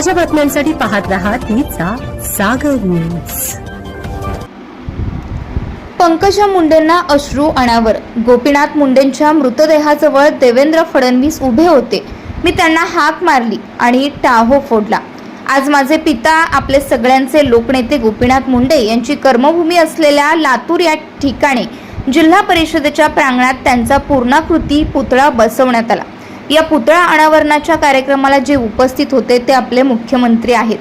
ताज्या बातम्यांसाठी पाहत रहा तिचा सागर न्यूज. पंकजा मुंडेंना अश्रू अनावर. गोपीनाथ मुंडेंच्या मृतदेहाजवळ देवेंद्र फडणवीस उभे होते. मी त्यांना हाक मारली आणि टाहो फोडला. आज माझे पिता आपले सगळ्यांचे लोकनेते गोपीनाथ मुंडे यांची कर्मभूमी असलेल्या लातूर या ठिकाणी जिल्हा परिषदेच्या प्रांगणात त्यांचा पूर्णाकृती पुतळा बसवण्यात आला. या पुतळा अनावरणाच्या कार्यक्रमाला जे उपस्थित होते ते आपले मुख्यमंत्री आहेत.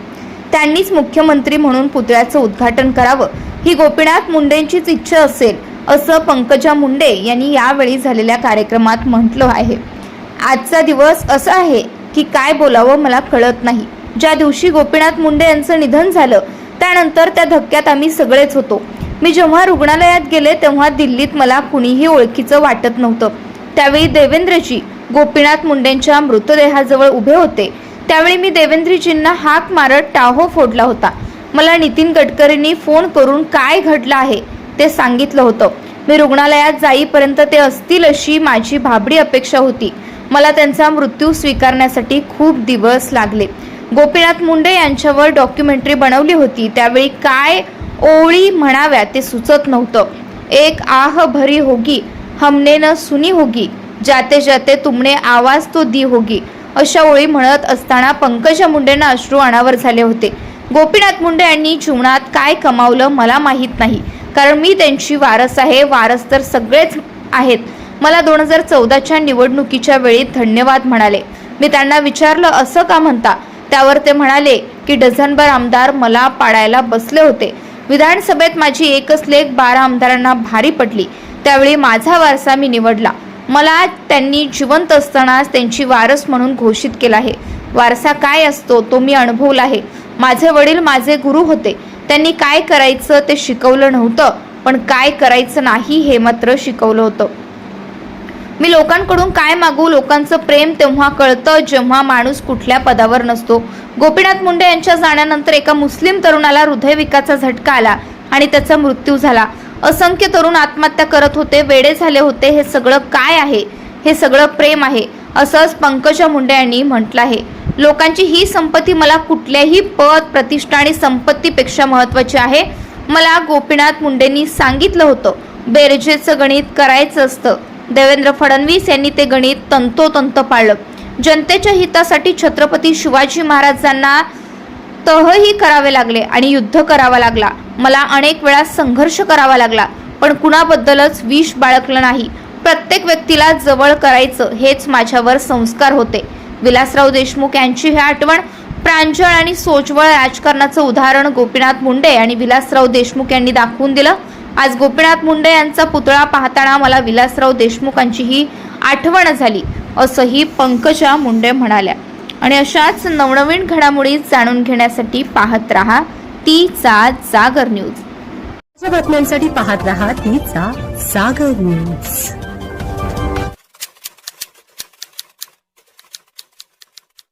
त्यांनीच मुख्यमंत्री म्हणून पुतळ्याचं उद्घाटन करावं. ही गोपीनाथ मुंडेंचीच इच्छा असेल असं पंकजा मुंडे यांनी यावेळी झालेल्या कार्यक्रमात म्हटलं आहे. आजचा दिवस असा आहे की काय बोलावं मला कळत नाही. ज्या दिवशी गोपीनाथ मुंडे यांचं निधन झालं त्यानंतर त्या धक्क्यात आम्ही सगळेच होतो. मी जेव्हा रुग्णालयात गेले तेव्हा दिल्लीत मला कुणीही ओळखीचं वाटत नव्हतं. त्यावेळी देवेंद्रजी गोपीनाथ मुंडेंच्या मृतदेहाजवळ उभे होते. त्यावेळी मी देवेंद्रजींना हाक मारत टाहो फोडला होता. मला नितीन गडकरींनी फोन करून काय घडलं आहे ते सांगितलं होतं. मी रुग्णालयात जाईपर्यंत ते असतील अशी माझी भाबडी अपेक्षा होती. मला त्यांचा मृत्यू स्वीकारण्यासाठी खूप दिवस लागले. गोपीनाथ मुंडे यांच्यावर डॉक्युमेंटरी बनवली होती. त्यावेळी काय ओळी म्हणाव्या ते सुचत नव्हतं. एक आह भरी होगी हमने न सुनी होगी. जाते जाते तुमने आवाज तो दी होगी अशा ओळी म्हणत असताना पंकजा मुंडेंना अश्रू अनावर झाले होते. गोपीनाथ मुंडे यांनी जीवनात काय कमावलं मला माहीत नाही कारण मी त्यांची वारस आहे वारस तर सगळेच आहेत. मला दोन हजार चौदाच्या निवडणुकीच्या वेळी धन्यवाद म्हणाले. मी त्यांना विचारलं असं का म्हणता? त्यावर ते म्हणाले की डझनभर आमदार मला पाडायला बसले होते. विधानसभेत माझी एकच लेख बारा आमदारांना भारी पडली. त्यावेळी माझा वारसा मी निवडला. मला त्यांनी जिवंत असतानाच त्यांची वारस म्हणून घोषित केला आहे. वारसा काय असतो तो मी अनुभवला आहे. माझे वडील माझे गुरु होते. त्यांनी काय करायचं ते शिकवलं नव्हतं पण काय करायचं नाही हे मात्र शिकवलं होतं. मी लोकांकडून काय मागू लोकांचं प्रेम तेव्हा कळतं जेव्हा माणूस कुठल्या पदावर नसतो. गोपीनाथ मुंडे यांच्या जाण्यानंतर एका मुस्लिम तरुणाला हृदयविकाचा झटका आला आणि त्याचा मृत्यू झाला. असंख्य तरुण आत्महत्या करत होते वेडे झाले होते. हे सगळं काय आहे? हे सगळं प्रेम आहे असंच पंकजा मुंडे यांनी म्हटलं आहे. लोकांची ही संपत्ती मला कुठल्याही पद प्रतिष्ठा आणि संपत्तीपेक्षा महत्त्वाची आहे. मला गोपीनाथ मुंडेंनी सांगितलं होतं बेरजेचं गणित करायचं असतं. देवेंद्र फडणवीस यांनी ते गणित तंतोतंत पाळलं. जनतेच्या हितासाठी छत्रपती शिवाजी महाराजांना तहही करावे लागले आणि युद्ध करावा लागला. मला अनेक वेळा संघर्ष करावा लागला पण कुणाबद्दलच विष बाळगलं नाही. प्रत्येक व्यक्तीला जवळ करायचं हेच माझ्यावर संस्कार होते. विलासराव देशमुख यांची ही आठवण प्रांजळ आणि सोजवळ राजकारणाचं उदाहरण गोपीनाथ मुंडे आणि विलासराव देशमुख यांनी दाखवून दिलं. आज गोपीनाथ मुंडे यांचा पुतळा पाहताना मला विलासराव देशमुखांची ही आठवण झाली असंही पंकजा मुंडे म्हणाल्या. आणि अशाच नवनवीन घडामोडी जाणून घेण्यासाठी पाहत रहा. तीचा जागर न्यूज. बातम्यांसाठी पाहत रहा तीचा सागर न्यूज.